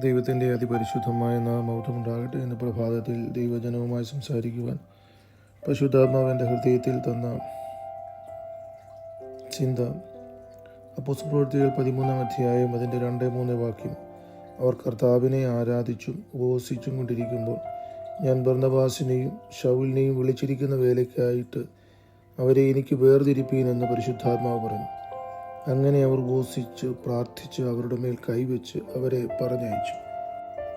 ദൈവത്തിന്റെ അതിപരിശുദ്ധമായ നാമൗധം ഉണ്ടാകട്ടെ എന്ന പ്രഭാതത്തിൽ ദൈവജനവുമായി സംസാരിക്കുവാൻ പശുദ്ധാത്മാവിന്റെ ഹൃദയത്തിൽ തന്ന ചിന്ത. അപ്പോസ് പ്രവൃത്തികൾ പതിമൂന്നാം അധ്യായം അതിന്റെ രണ്ട് മൂന്ന് വാക്യം. അവർ കർത്താവിനെ ആരാധിച്ചും ഉപവസിച്ചും കൊണ്ടിരിക്കുമ്പോൾ ഞാൻ ഭർണവാസിനെയും ഷൗലിനെയും വിളിച്ചിരിക്കുന്ന വേലയ്ക്കായിട്ട് അവരെ എനിക്ക് വേർതിരിപ്പീനെന്ന് പരിശുദ്ധാത്മാവ് പറഞ്ഞു. അങ്ങനെ അവർ ഘോഷിച്ച് പ്രാർത്ഥിച്ച് അവരുടെ മേൽ കൈവച്ച് അവരെ പറഞ്ഞയച്ചു.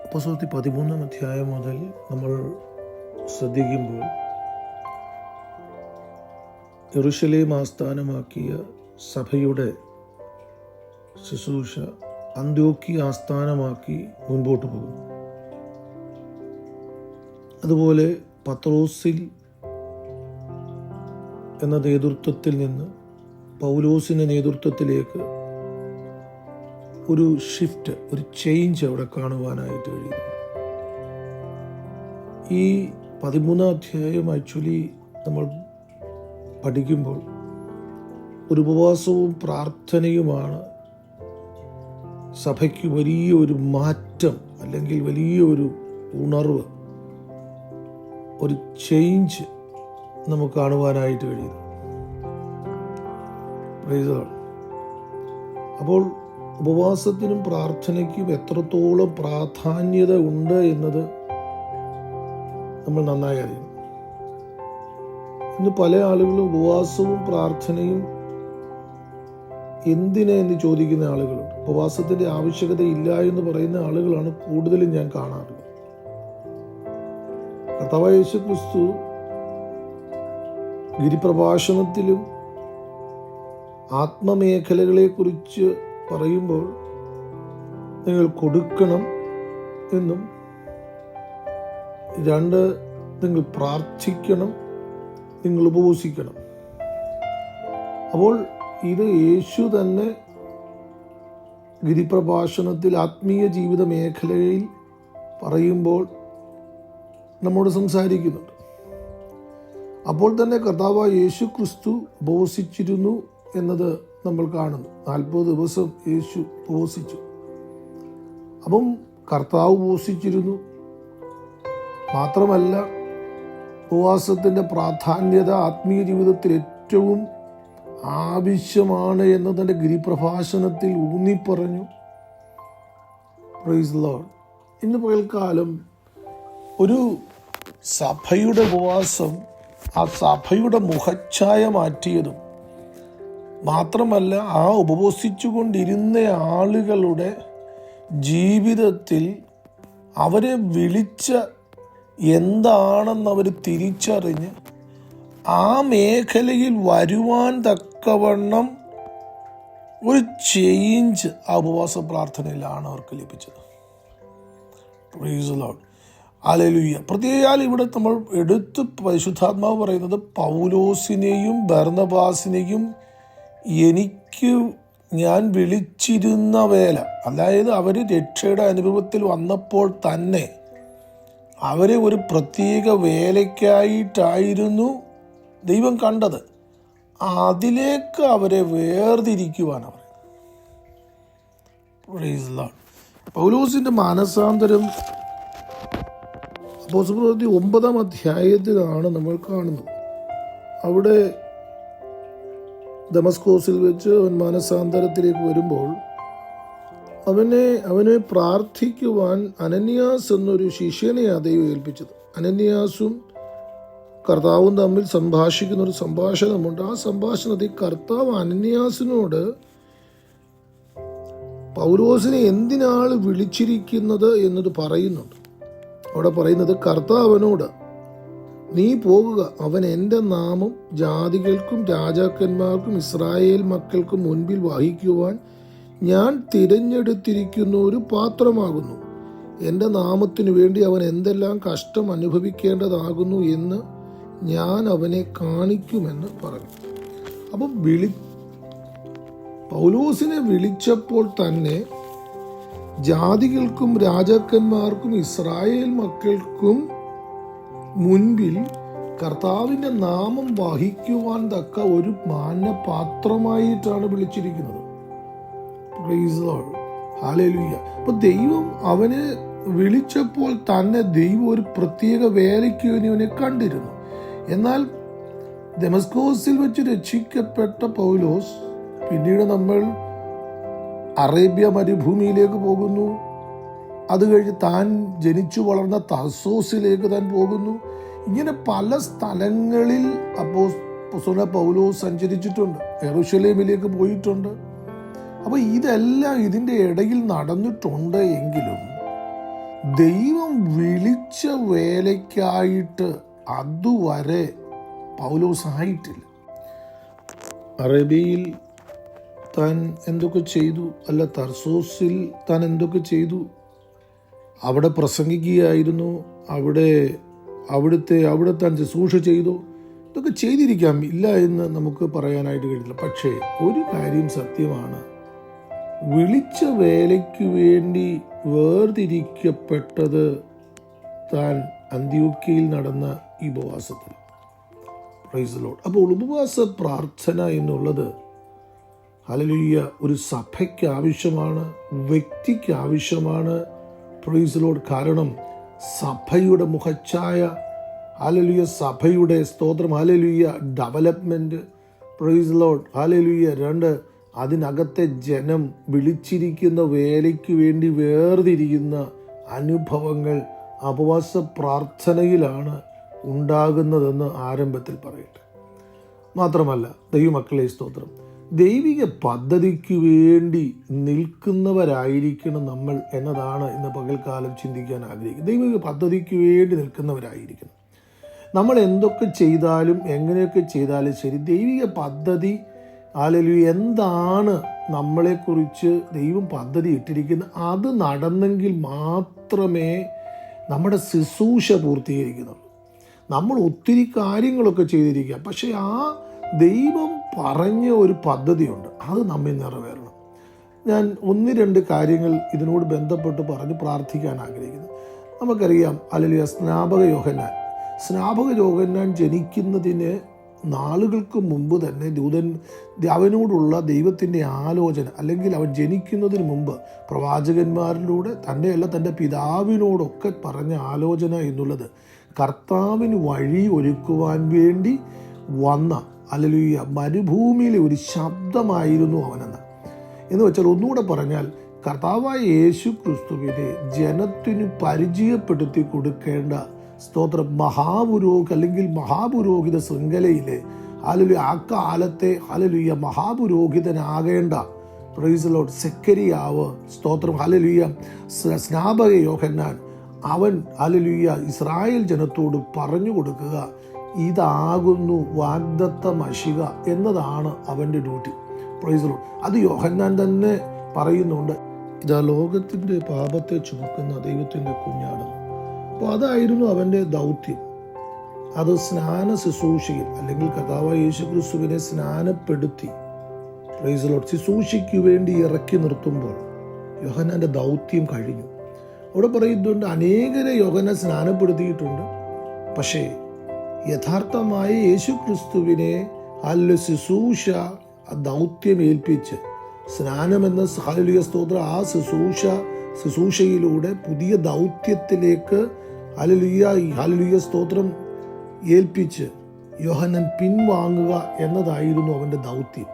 അപ്പസ്വത്തി പതിമൂന്നാം അധ്യായം മുതൽ നമ്മൾ ശ്രദ്ധിക്കുമ്പോൾ യെറുശലേം ആസ്ഥാനമാക്കിയ സഭയുടെ ശുശ്രൂഷ അന്ത്യോക്കി ആസ്ഥാനമാക്കി മുൻപോട്ട് പോകുന്നു. അതുപോലെ പത്രോസിൽ എന്ന നേതൃത്വത്തിൽ നിന്ന് പൗലോസിന്റെ നേതൃത്വത്തിലേക്ക് ഒരു ഷിഫ്റ്റ് ഒരു ചേഞ്ച് അവിടെ കാണുവാനായിട്ട് കഴിയുന്നു. ഈ പതിമൂന്നാം അധ്യായം ആക്ച്വലി നമ്മൾ പഠിക്കുമ്പോൾ ഒരു ഉപവാസവും പ്രാർത്ഥനയുമാണ് സഭയ്ക്ക് വലിയ ഒരു മാറ്റം അല്ലെങ്കിൽ വലിയ ഒരു ഉണർവ് ഒരു ചേഞ്ച് നമുക്ക് കാണുവാനായിട്ട് കഴിയുന്നു. The അപ്പോൾ ഉപവാസത്തിനും പ്രാർത്ഥനയ്ക്കും എത്രത്തോളം പ്രാധാന്യത ഉണ്ട് എന്നത് നമ്മൾ നന്നായി അറിയണം ഇന്ന് പല ആളുകളും ഉപവാസവും പ്രാർത്ഥനയും എന്തിനെ എന്ന് ചോദിക്കുന്ന ആളുകളുണ്ട്. ഉപവാസത്തിന്റെ ആവശ്യകത ഇല്ല എന്ന് പറയുന്ന ആളുകളാണ് കൂടുതലും ഞാൻ കാണാറുള്ളത്. കർത്താവായ യേശു ക്രിസ്തു ഗിരിപ്രഭാഷണത്തിലും ആത്മമേഖലകളെക്കുറിച്ച് പറയുമ്പോൾ നിങ്ങൾ കൊടുക്കണം എന്നും രണ്ട് നിങ്ങൾ പ്രാർത്ഥിക്കണം നിങ്ങൾ ഉപവസിക്കണം. അപ്പോൾ ഇത് യേശു തന്നെ ഗിരിപ്രഭാഷണത്തിൽ ആത്മീയ ജീവിത മേഖലയിൽ പറയുമ്പോൾ നമ്മോട് സംസാരിക്കുന്നുണ്ട്. അപ്പോൾ തന്നെ കർത്താവ് യേശു ക്രിസ്തു ഉപവസിച്ചിരുന്നു. എന്നത് നമ്മൾ കാണുന്നു. നാൽപ്പത് ദിവസം യേശു ഉപവസിച്ചു അപ്പം കർത്താവ് ഉപവസിച്ചിരുന്നു മാത്രമല്ല ഉപവാസത്തിന്റെ പ്രാധാന്യത ആത്മീയ ജീവിതത്തിൽ ഏറ്റവും ആവശ്യമാണ് എന്ന് തന്റെ ഗിരിപ്രഭാഷണത്തിൽ ഊന്നിപ്പറഞ്ഞു. പ്രൈസ് ഇന്ന് പകൽക്കാലം ഒരു സഭയുടെ ഉപവാസം ആ സഭയുടെ മുഖച്ഛായ മാറ്റിയതും മാത്രമല്ല ആ ഉപവസിച്ചുകൊണ്ടിരുന്ന ആളുകളുടെ ജീവിതത്തിൽ അവരെ വിളിച്ച എന്താണെന്ന് അവർ തിരിച്ചറിഞ്ഞ് ആ മേഖലയിൽ വരുവാൻ തക്കവണ്ണം ഒരു ചേഞ്ച് ആ ഉപവാസ പ്രാർത്ഥനയിലാണ് അവർക്ക് ലഭിച്ചത്. അലലുയ്യ പ്രത്യേകാൽ ഇവിടെ നമ്മൾ എടുത്ത് പരിശുദ്ധാത്മാവ് പറയുന്നത് പൗലോസിനെയും ഭർണബാസിനെയും എനിക്ക് ഞാൻ വിളിച്ചിരുന്ന വേല അതായത് അവർ രക്ഷയുടെ അനുഭവത്തിൽ വന്നപ്പോൾ തന്നെ അവരെ ഒരു പ്രത്യേക വേലയ്ക്കായിട്ടായിരുന്നു ദൈവം കണ്ടത്. അതിലേക്ക് അവരെ വേർതിരിക്കുവാനാണ് അവർ. പൗലോസിന്റെ മാനസാന്തരം അപ്പോസ്തലപ്രവൃത്തി ഒമ്പതാം അധ്യായത്തിലാണ് നമ്മൾ കാണുന്നത്. അവിടെ ദമസ്കോസിൽ വെച്ച് അവൻ മാനസാന്തരത്തിലേക്ക് വരുമ്പോൾ അവനെ അവനെ പ്രാർത്ഥിക്കുവാൻ അനന്യാസ് എന്നൊരു ശിഷ്യനെ ദൈവം ഏൽപ്പിച്ചത്. അനന്യാസും കർത്താവും തമ്മിൽ സംഭാഷിക്കുന്ന ഒരു സംഭാഷണമുണ്ട്. ആ സംഭാഷണത്തിൽ കർത്താവ് അനന്യാസിനോട് പൗരോസിനെ എന്തിനാണ് വിളിച്ചിരിക്കുന്നത് എന്നത് പറയുന്നുണ്ട്. അവിടെ പറയുന്നത് കർത്താവനോട് നീ പോകുക. അവൻ എന്റെ നാമം ജാതികൾക്കും രാജാക്കന്മാർക്കും ഇസ്രായേൽ മക്കൾക്കും മുൻപിൽ വഹിക്കുവാൻ ഞാൻ തിരഞ്ഞെടുത്തിരിക്കുന്ന ഒരു പാത്രമാകുന്നു. എന്റെ നാമത്തിനു വേണ്ടി അവൻ എന്തെല്ലാം കഷ്ടം അനുഭവിക്കേണ്ടതാകുന്നു എന്ന് ഞാൻ അവനെ കാണിക്കുമെന്ന് പറഞ്ഞു. അപ്പം വിളി പൗലോസിനെ വിളിച്ചപ്പോൾ തന്നെ ജാതികൾക്കും രാജാക്കന്മാർക്കും ഇസ്രായേൽ മക്കൾക്കും മുൻപിൽ കർത്താവിന്റെ നാമം വഹിക്കുവാൻ തക്ക ഒരു മാന്യപാത്രമായിട്ടാണ് വിളിച്ചിരിക്കുന്നത്. ഹാലലുയ്യ അപ്പൊ ദൈവം അവനെ വിളിച്ചപ്പോൾ തന്നെ ദൈവം ഒരു പ്രത്യേക വേലയ്ക്ക് വേണ്ടി അവനെ കണ്ടിരുന്നു. എന്നാൽ ഡെമസ്കോസിൽ വെച്ച് രക്ഷിക്കപ്പെട്ട പൗലോസ് പിന്നീട് നമ്മൾ അറേബ്യ മരുഭൂമിയിലേക്ക് പോകുന്നു. അത് കഴിഞ്ഞ് താൻ ജനിച്ചു വളർന്ന തസോസിലേക്ക് താൻ പോകുന്നു. ഇങ്ങനെ പല സ്ഥലങ്ങളിൽ അപ്പോ പൗലോ സഞ്ചരിച്ചിട്ടുണ്ട്. എറുഷലേമിലേക്ക് പോയിട്ടുണ്ട്. അപ്പോൾ ഇതെല്ലാം ഇതിന്റെ ഇടയിൽ നടന്നിട്ടുണ്ട് എങ്കിലും ദൈവം വിളിച്ച വേലയ്ക്കായിട്ട് അതുവരെ പൗലോസ് ആയിട്ടില്ല. അറേബ്യയിൽ താൻ എന്തൊക്കെ ചെയ്തു? അല്ല തർസോസിൽ താൻ എന്തൊക്കെ ചെയ്തു? അവിടെ പ്രസംഗിക്കുകയായിരുന്നു അവിടെ അവിടുത്തെ അവിടെ താൻ ശുശ്രൂഷ ചെയ്തു. ഇതൊക്കെ ചെയ്തിരിക്കാം ഇല്ല എന്ന് നമുക്ക് പറയാനായിട്ട് കഴിയില്ല. പക്ഷേ ഒരു കാര്യം സത്യമാണ്. വിളിച്ച വേലയ്ക്ക് വേണ്ടി വേർതിരിക്കപ്പെട്ടത് താൻ അന്ത്യോക്കയിൽ നടന്ന ഈ ഉപവാസത്തിൽ പ്രൈസ് ലോഡ് അപ്പോൾ ഉപവാസ പ്രാർത്ഥന എന്നുള്ളത് ഹലലുയ്യ ഒരു സഭയ്ക്ക് ആവശ്യമാണ് വ്യക്തിക്ക് ആവശ്യമാണ് പ്രൈസ് ലോഡ് കാരണം സഭയുടെ മുഖച്ഛായ ഹാലലുയ സഭയുടെ സ്തോത്രം ഹാലലുയ്യ ഡെവലപ്മെന്റ് പ്രൈസ് ലോഡ് ഹാലലുയ്യ രണ്ട് അതിനകത്തെ ജനം വിളിച്ചിരിക്കുന്ന വേലയ്ക്ക് വേണ്ടി വേർതിരിക്കുന്ന അനുഭവങ്ങൾ ഉപവാസ പ്രാർത്ഥനയിലാണ് ഉണ്ടാകുന്നതെന്ന് ആരംഭത്തിൽ പറയട്ടെ. മാത്രമല്ല ദൈവമക്കളെ സ്തോത്രം. ദൈവിക പദ്ധതിക്ക് വേണ്ടി നിൽക്കുന്നവരായിരിക്കണം നമ്മൾ എന്നതാണ് ഇന്ന് പകൽക്കാലം ചിന്തിക്കാൻ ആഗ്രഹിക്കുന്നത്. ദൈവിക പദ്ധതിക്ക് വേണ്ടി നിൽക്കുന്നവരായിരിക്കണം. നമ്മൾ എന്തൊക്കെ ചെയ്താലും എങ്ങനെയൊക്കെ ചെയ്താലും ശരി ദൈവിക പദ്ധതി അല്ലെങ്കിൽ എന്താണ് നമ്മളെക്കുറിച്ച് ദൈവം പദ്ധതി ഇട്ടിരിക്കുന്നത്? അത് നടന്നെങ്കിൽ മാത്രമേ നമ്മുടെ ശുശ്രൂഷ പൂർത്തീകരിക്കുന്നുള്ളൂ. നമ്മൾ ഒത്തിരി കാര്യങ്ങളൊക്കെ ചെയ്തിരിക്കുക പക്ഷേ ആ ദൈവം പറഞ്ഞ ഒരു പദ്ധതിയുണ്ട്. അത് നമ്മിൽ നിറവേറണം. ഞാൻ ഒന്ന് രണ്ട് കാര്യങ്ങൾ ഇതിനോട് ബന്ധപ്പെട്ട് പറഞ്ഞ് പ്രാർത്ഥിക്കാൻ ആഗ്രഹിക്കുന്നു. നമുക്കറിയാം അല്ലെങ്കിൽ സ്നാപക യോഹന്നാൻ. സ്നാപക യോഹന്നാൻ ജനിക്കുന്നതിന് നാളുകൾക്ക് മുമ്പ് തന്നെ ദൂതൻ അവനോടുള്ള ദൈവത്തിന്റെ ആലോചന അല്ലെങ്കിൽ അവൻ ജനിക്കുന്നതിന് മുമ്പ് പ്രവാചകന്മാരിലൂടെ തന്നെയല്ല തന്റെ പിതാവിനോടൊക്കെ പറഞ്ഞ ആലോചന എന്നുള്ളത് കർത്താവിന് വഴി ഒരുക്കുവാൻ വേണ്ടി വന്ന അല്ലെങ്കിൽ മരുഭൂമിയിലെ ഒരു ശബ്ദമായിരുന്നു അവനെന്ന്. എന്ന് വെച്ചാൽ ഒന്നുകൂടെ പറഞ്ഞാൽ കർത്താവായ യേശു ക്രിസ്തുവിനെ ജനത്തിന് പരിചയപ്പെടുത്തി കൊടുക്കേണ്ട സ്തോത്രം മഹാപുരോഹി അല്ലെങ്കിൽ മഹാപുരോഹിത ശൃംഖലയിലെ അലലു ആ കാലത്തെ അലലുയ്യ മഹാപുരോഹിതനാകേണ്ട. പ്രൈസലോട്ട് സെക്കരിയാവ് സ്തോത്രം. ഹലലുയ്യ സ്നാപക യോഹന്നാൻ അവൻ അലലുയ്യ ഇസ്രായേൽ ജനത്തോട് പറഞ്ഞു കൊടുക്കുക. ഇതാകുന്നു വാഗ്ദത്ത മഷിക എന്നതാണ് അവന്റെ ഡ്യൂട്ടി. പ്രൈസറോ അത് യോഹന്നാൻ തന്നെ പറയുന്നുണ്ട്. ഇതാ ലോകത്തിന്റെ പാപത്തെ ചുമക്കുന്ന ദൈവത്തിന്റെ കുഞ്ഞാട് അപ്പോൾ അതായിരുന്നു അവന്റെ ദൗത്യം. അത് സ്നാന ശുശ്രൂഷയിൽ അല്ലെങ്കിൽ കഥാവ യേശു ക്രിസ്തുവിനെ സ്നാനപ്പെടുത്തി പ്രൈസലോട്ട് ശുശ്രൂഷയ്ക്ക് വേണ്ടി ഇറക്കി നിർത്തുമ്പോൾ യോഹനാന്റെ ദൗത്യം കഴിഞ്ഞു. അവിടെ പറയുന്നുണ്ട് അനേകരെ യോഹന സ്നാനപ്പെടുത്തിയിട്ടുണ്ട്. പക്ഷേ യഥാർത്ഥമായ യേശു ക്രിസ്തുവിനെ അല്ല ശുശ്രൂഷ ദൗത്യം ഏൽപ്പിച്ച്. സ്നാനമെന്ന ഹാലുലിയ സ്തോത്രം ആ ശുശ്രൂഷ ശുശ്രൂഷയിലൂടെ പുതിയ ദൗത്യത്തിലേക്ക് ഹലലുയ ഹലലുയ സ്തോത്രം ഏൽപ്പിച്ച് യോഹനൻ പിൻവാങ്ങുക എന്നതായിരുന്നു അവന്റെ ദൗത്യം.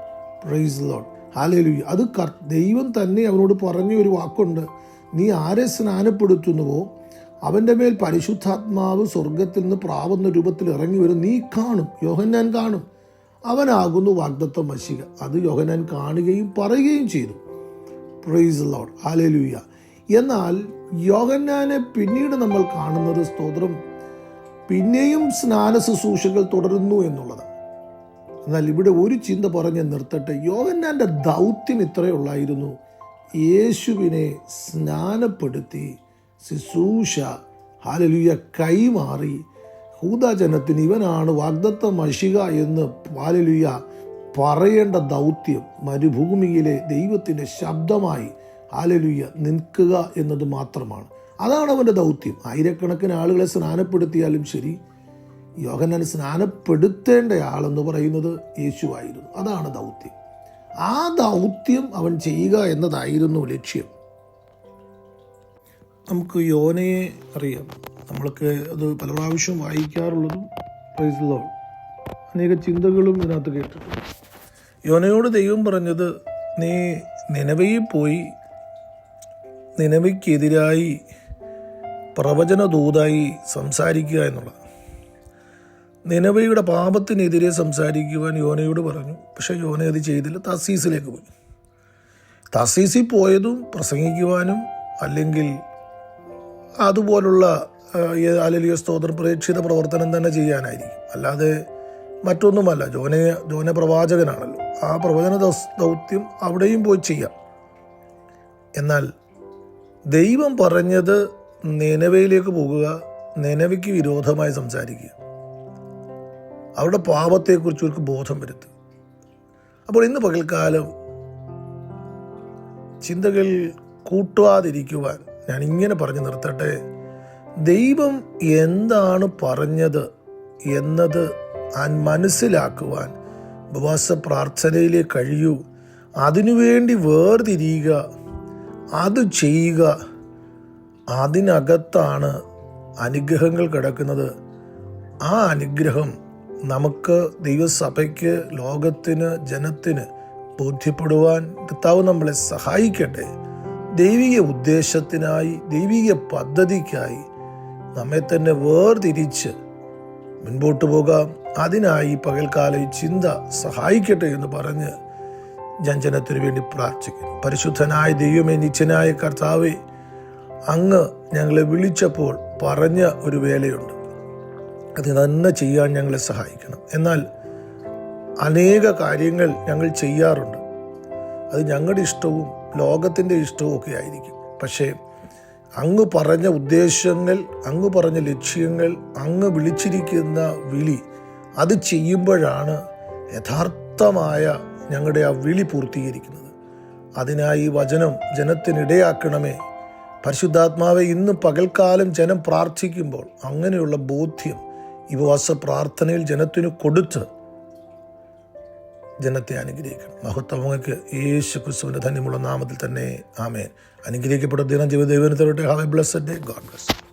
പ്രൈസ് ലോഡ് ഹാലലുയ അത് ദൈവം തന്നെ അവനോട് പറഞ്ഞ ഒരു വാക്കുണ്ട്. നീ ആരെ സ്നാനപ്പെടുത്തുന്നുവോ? അവന്റെ മേൽ പരിശുദ്ധാത്മാവ് സ്വർഗത്തിൽ നിന്ന് പ്രാവുന്ന രൂപത്തിൽ ഇറങ്ങി വരും. നീ കാണും. യോഹന്നാൻ കാണും. അവനാകുന്നു വാഗ്ദത്വ മഷിക അത് യോഹനാൻ കാണുകയും പറയുകയും ചെയ്തു. പ്രൈസ് ലോഡ് ഹാലലുയ എന്നാൽ യോഹന്നാനെ പിന്നീട് നമ്മൾ കാണുന്നത് സ്തോത്രം പിന്നെയും സ്നാന ശുശ്രൂഷകൾ തുടരുന്നു എന്നുള്ളത്. എന്നാൽ ഇവിടെ ഒരു ചിന്ത പറഞ്ഞ് നിർത്തട്ടെ. യോഹന്നാന്റെ ദൗത്യം ഇത്രയുള്ളായിരുന്നു യേശുവിനെ സ്നാനപ്പെടുത്തി ശുശ്രൂഷ. ഹാലലുയ കൈമാറി ഹൂദാജനത്തിന് ഇവനാണ് വാഗ്ദത്ത മഷിക എന്ന് ഹാലലുയ പറയേണ്ട ദൗത്യം. മരുഭൂമിയിലെ ദൈവത്തിന്റെ ശബ്ദമായി ഹാലലുയ നിൽക്കുക എന്നത് മാത്രമാണ്. അതാണ് അവന്റെ ദൗത്യം. ആയിരക്കണക്കിന് ആളുകളെ സ്നാനപ്പെടുത്തിയാലും ശരി യോഹന്നാൻ സ്നാനപ്പെടുത്തേണ്ട ആളെന്ന് പറയുന്നത് യേശുവായിരുന്നു. അതാണ് ദൗത്യം. ആ ദൗത്യം അവൻ ചെയ്യുക എന്നതായിരുന്നു ലക്ഷ്യം. നമുക്ക് യോനയെ അറിയാം. നമ്മൾക്ക് അത് പല പ്രാവശ്യം വായിക്കാറുള്ളതും പ്രൈസ് ലോഡ് അനേക ചിന്തകളും ഇതിനകത്ത് കേട്ടിട്ടുണ്ട്. യോനയോട് ദൈവം പറഞ്ഞത് നീ നിലവയിൽ പോയി നിലവയ്ക്കെതിരായി പ്രവചന ദൂതായി സംസാരിക്കുക എന്നുള്ളത് നിലവയുടെ പാപത്തിനെതിരെ സംസാരിക്കുവാൻ യോനയോട് പറഞ്ഞു. പക്ഷേ യോന അത് ചെയ്തില്ല. തസീസിലേക്ക് പോയി. തസീസിൽ പോയതും പ്രസംഗിക്കുവാനും അല്ലെങ്കിൽ അതുപോലുള്ള അലലിയ സ്തോത്ര പ്രേക്ഷിത പ്രവർത്തനം തന്നെ ചെയ്യാനായിരിക്കും. അല്ലാതെ മറ്റൊന്നുമല്ല ജോനെ ജോന പ്രവാചകനാണല്ലോ. ആ പ്രവചന ദൗത്യം അവിടെയും പോയി ചെയ്യാം. എന്നാൽ ദൈവം പറഞ്ഞത് നിലവയിലേക്ക് പോകുക നിലവയ്ക്ക് വിരോധമായി സംസാരിക്കുക. അവരുടെ പാപത്തെക്കുറിച്ച് അവർക്ക് ബോധം വരുത്തുക. അപ്പോൾ ഇന്ന് പകൽക്കാലം ചിന്തകൾ കൂട്ടുവാതിരിക്കുവാൻ ഞാൻ ഇങ്ങനെ പറഞ്ഞു നിർത്തട്ടെ. ദൈവം എന്താണ് പറഞ്ഞത് എന്നത് ഞാൻ മനസ്സിലാക്കുവാൻ ഉപവാസ പ്രാർത്ഥനയിലേ കഴിയൂ. അതിനുവേണ്ടി വേർതിരിയുക അത് ചെയ്യുക. അതിനകത്താണ് അനുഗ്രഹങ്ങൾ കിടക്കുന്നത്. ആ അനുഗ്രഹം നമുക്ക് ദൈവസഭയ്ക്ക് ലോകത്തിന് ജനത്തിന് ബോധ്യപ്പെടുവാൻ കർത്താവ് നമ്മളെ സഹായിക്കട്ടെ. ദൈവിക ഉദ്ദേശത്തിനായി ദൈവിക പദ്ധതിക്കായി നമ്മെ തന്നെ വേർതിരിച്ച് മുൻപോട്ട് പോകാം. അതിനായി പകൽക്കാല ചിന്ത സഹായിക്കട്ടെ എന്ന് പറഞ്ഞ് ഞാൻ വേണ്ടി പ്രാർത്ഥിക്കുന്നു. പരിശുദ്ധനായ ദൈവമേ നിത്യനായ കർത്താവെ അങ്ങ് ഞങ്ങളെ വിളിച്ചപ്പോൾ പറഞ്ഞ ഒരു വേലയുണ്ട്. അത് തന്നെ ചെയ്യാൻ ഞങ്ങളെ സഹായിക്കണം. എന്നാൽ അനേക കാര്യങ്ങൾ ഞങ്ങൾ ചെയ്യാറുണ്ട്. അത് ഞങ്ങളുടെ ഇഷ്ടവും ലോകത്തിന്റെ ഇഷ്ടവും ഒക്കെ ആയിരിക്കും. പക്ഷേ അങ്ങ് പറഞ്ഞ ഉദ്ദേശങ്ങൾ അങ്ങ് പറഞ്ഞ ലക്ഷ്യങ്ങൾ അങ്ങ് വിളിച്ചിരിക്കുന്ന വിളി അത് ചെയ്യുമ്പോഴാണ് യഥാർത്ഥമായ ഞങ്ങളുടെ ആ വിളി പൂർത്തീകരിക്കുന്നത്. അതിനായി വചനം ജനത്തിനിടയാക്കണമേ. പരിശുദ്ധാത്മാവെ ഇന്ന് പകൽക്കാലം ജനം പ്രാർത്ഥിക്കുമ്പോൾ അങ്ങനെയുള്ള ബോധ്യം ഈ പ്രാർത്ഥനയിൽ ജനത്തിന് കൊടുത്ത് ജനത്തെ അനുഗ്രഹിക്കണം. മഹത്വങ്ങൾക്ക് യേശു ക്രിസ്തുവിന്റെ ധന്യമുള്ള നാമത്തിൽ തന്നെ. ആമേൻ. അനുഗ്രഹിക്കപ്പെട്ട ദിനം ജീവിതം have a blessed day God bless